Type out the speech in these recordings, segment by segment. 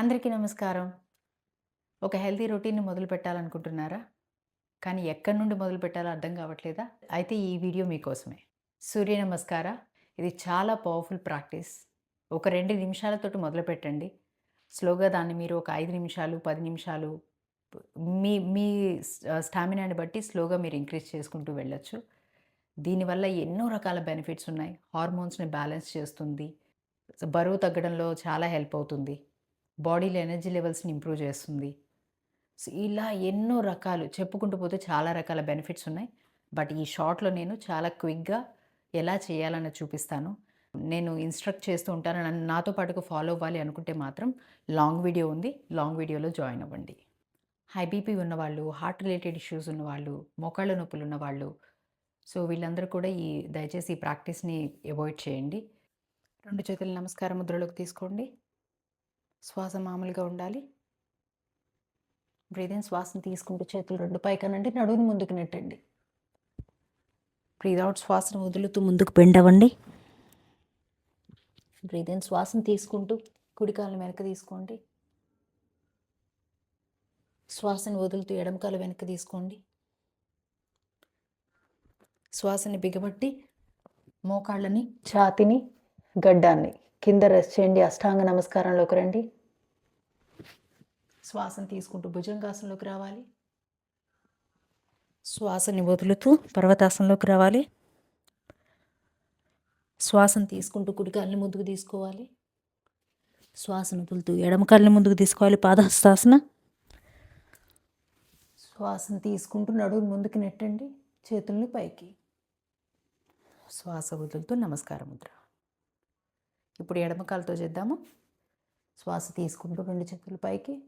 అందరికీ నమస్కారం. ఒక హెల్తీ రొటీన్ని మొదలు పెట్టాలనుకుంటున్నారా? కానీ ఎక్కడి నుండి మొదలు పెట్టాలో అర్థం కావట్లేదా? అయితే ఈ వీడియో మీకోసమే. సూర్య నమస్కార. ఇది చాలా పవర్ఫుల్ ప్రాక్టీస్. ఒక రెండు నిమిషాలతోటి మొదలు పెట్టండి. స్లోగా దాన్ని మీరు ఒక ఐదు నిమిషాలు పది నిమిషాలు మీ మీ స్టామినాని బట్టి స్లోగా మీరు ఇంక్రీజ్ చేసుకుంటూ వెళ్ళొచ్చు. దీనివల్ల ఎన్నో రకాల బెనిఫిట్స్ ఉన్నాయి. హార్మోన్స్ని బ్యాలెన్స్ చేస్తుంది. బరువు తగ్గడంలో చాలా హెల్ప్ అవుతుంది. బాడీలో ఎనర్జీ లెవెల్స్ని ఇంప్రూవ్ చేస్తుంది. సో ఇలా ఎన్నో రకాలు చెప్పుకుంటూ పోతే చాలా రకాల బెనిఫిట్స్ ఉన్నాయి. బట్ ఈ షార్ట్లో నేను చాలా క్విక్గా ఎలా చేయాలని చూపిస్తాను. నేను ఇన్స్ట్రక్ట్ చేస్తూ ఉంటాను. నన్ను నాతో పాటుగా ఫాలో అవ్వాలి అనుకుంటే మాత్రం లాంగ్ వీడియో ఉంది. లాంగ్ వీడియోలో జాయిన్ అవ్వండి. హై బీపీ ఉన్నవాళ్ళు హార్ట్ రిలేటెడ్ ఇష్యూస్ ఉన్నవాళ్ళు మోకాళ్ళ నొప్పులు ఉన్నవాళ్ళు సో వీళ్ళందరూ కూడా ఈ దయచేసి ఈ ప్రాక్టీస్ని అవాయిడ్ చేయండి. రెండు చేతుల నమస్కార ముద్రలోకి తీసుకోండి. శ్వాస మామూలుగా ఉండాలి. బ్రీదింగ్ శ్వాసను తీసుకుంటూ చేతులు రెండు పైకనండి నడువుని ముందుకు నెట్టండి. బ్రీద్ అవుట్ శ్వాసను వదులుతూ ముందుకు బెండ్ అవ్వండి బ్రీద్ శ్వాసను తీసుకుంటూ కుడికాలను వెనక తీసుకోండి. శ్వాసను వదులుతూ ఎడమకాలు వెనక తీసుకోండి. శ్వాసని బిగబట్టి మోకాళ్ళని ఛాతిని గడ్డాన్ని కింద రెస్ట్ చేయండి. అష్టాంగ నమస్కారంలోకి రండి. శ్వాసను తీసుకుంటూ భుజంగాసనంలోకి రావాలి. శ్వాసని వదులుతూ పర్వతాసనంలోకి రావాలి. శ్వాసను తీసుకుంటూ కుడికాలని ముందుకు తీసుకోవాలి. శ్వాసను వదులుతూ ఎడమ కాళ్ళని ముందుకు తీసుకోవాలి. పాదహస్తాసన. శ్వాసను తీసుకుంటూ నడుము ముందుకు నెట్టండి. చేతుల్ని పైకి. శ్వాస వదులుతూ నమస్కారం ముద్ర ఇప్పుడు ఎడమ కాలుతో చేద్దాము. శ్వాస తీసుకుంటూ రెండు చేతుల పైకి.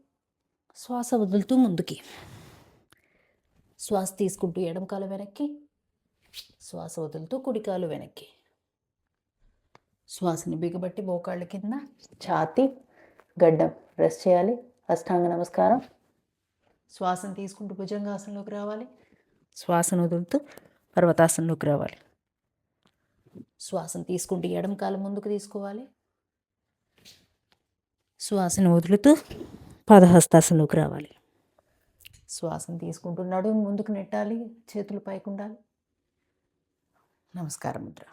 శ్వాస వదులుతూ ముందుకి. శ్వాస తీసుకుంటూ ఎడమ కాలు వెనక్కి. శ్వాస వదులుతూ కుడికాలు వెనక్కి. శ్వాసని బిగబట్టి మోకాళ్ళ కింద ఛాతి గడ్డం రెస్ట్ చేయాలి. అష్టాంగ నమస్కారం. శ్వాసను తీసుకుంటూ భుజంగాసనంలోకి రావాలి. శ్వాసను వదులుతూ పర్వతాసనంలోకి రావాలి. శ్వాసను తీసుకుంటూ ఎడమ కాలం ముందుకు తీసుకోవాలి. శ్వాసను వదులుతూ పాదహస్తాసనంలోకి రావాలి. శ్వాసను తీసుకుంటూ నడుము ముందుకు నెట్టాలి చేతులు పైకి ఉండాలి. నమస్కారం ముద్ర